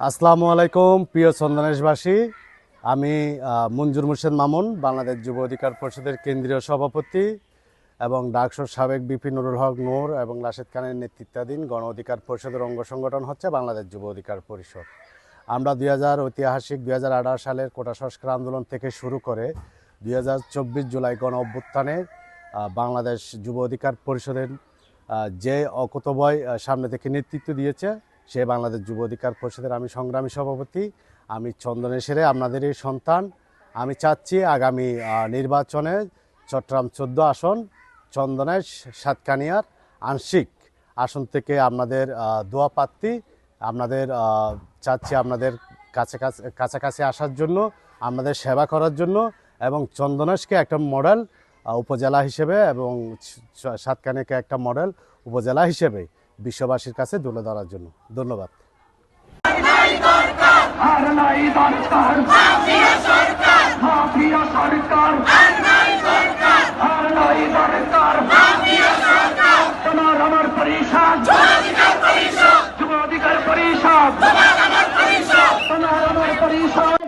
আসসালামু আলাইকুম, প্রিয় চন্দনেশবাসী আমি মঞ্জুর মুর্শেদ মামুন, বাংলাদেশ যুব অধিকার পরিষদের কেন্দ্রীয় সভাপতি এবং ডাকসুর সাবেক বিপি নুরুল হক নূর এবং রাশেদ খানের নেতৃত্বাধীন গণ অধিকার পরিষদের অঙ্গ সংগঠন হচ্ছে বাংলাদেশ যুব অধিকার পরিষদ। আমরা দুই হাজার ঐতিহাসিক, দুই হাজার আঠারো সালের কোটা সংস্কার আন্দোলন থেকে শুরু করে দুই হাজার চব্বিশ জুলাই গণ অভ্যুত্থানে বাংলাদেশ যুব অধিকার পরিষদের যে অকুতবয় সামনে থেকে নেতৃত্ব দিয়েছে সে বাংলাদেশ যুব অধিকার পরিষদের আমি সংগ্রামী সভাপতি, আমি চন্দনেশ্বরে আপনাদের এই সন্তান। আমি চাচ্ছি আগামী নির্বাচনে চট্টগ্রাম চোদ্দ আসন চন্দনেশ সাতকানিয়ার আংশিক আসন থেকে আপনাদের দোয়া প্রার্থী, আপনাদের চাচ্ছি আপনাদের কাছে কাছে, কাছাকাছি আসার জন্য, আপনাদের সেবা করার জন্য এবং চন্দনেশকে একটা মডেল উপজেলা হিসেবে এবং সাতকানিকে একটা মডেল উপজেলা হিসেবে বিশ্ববাসীর কাছে তুলে ধরার জন্য। ধন্যবাদ। আর নাই দরকার। মাফিয়া সরকার। মাফিয়া সরকার আর নাই দরকার। মাফিয়া সরকার তোমার আমার পরিষদ। যুব অধিকার পরিষদ। তোমার আমার পরিষদ।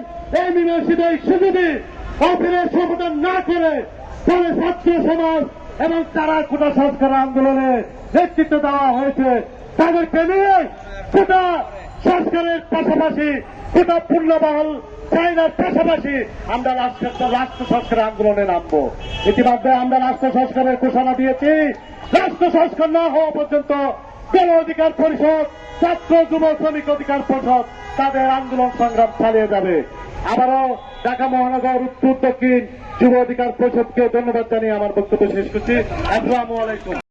এই বিনাশীদের সুযোগে অফিরের সমাধান না করে ফলে ছাত্র সমাজ এবং তারা কোটা সংস্কার আন্দোলনে নেতৃত্ব দেওয়া হয়েছে। তাদেরকে নিয়ে কোটা সংস্কারের পাশাপাশি কোটা পূর্ণবহল চাইনার পাশাপাশি আমরা রাষ্ট্র রাষ্ট্র সংস্কার আন্দোলনে নামবো। ইতিমধ্যে আমরা রাষ্ট্র সংস্কারের ঘোষণা দিয়েছি। রাষ্ট্র সংস্কার না হওয়া পর্যন্ত গণ অধিকার পরিষদ, ছাত্র যুব শ্রমিক অধিকার পরিষদ, তাদের আন্দোলন সংগ্রাম চালিয়ে যাবে। আবারও ঢাকা মহানগর, উত্তর, দক্ষিণ যুব অধিকার পরিষদকে ধন্যবাদ জানিয়ে আমার বক্তব্য শেষ করছি। আসসালামু আলাইকুম।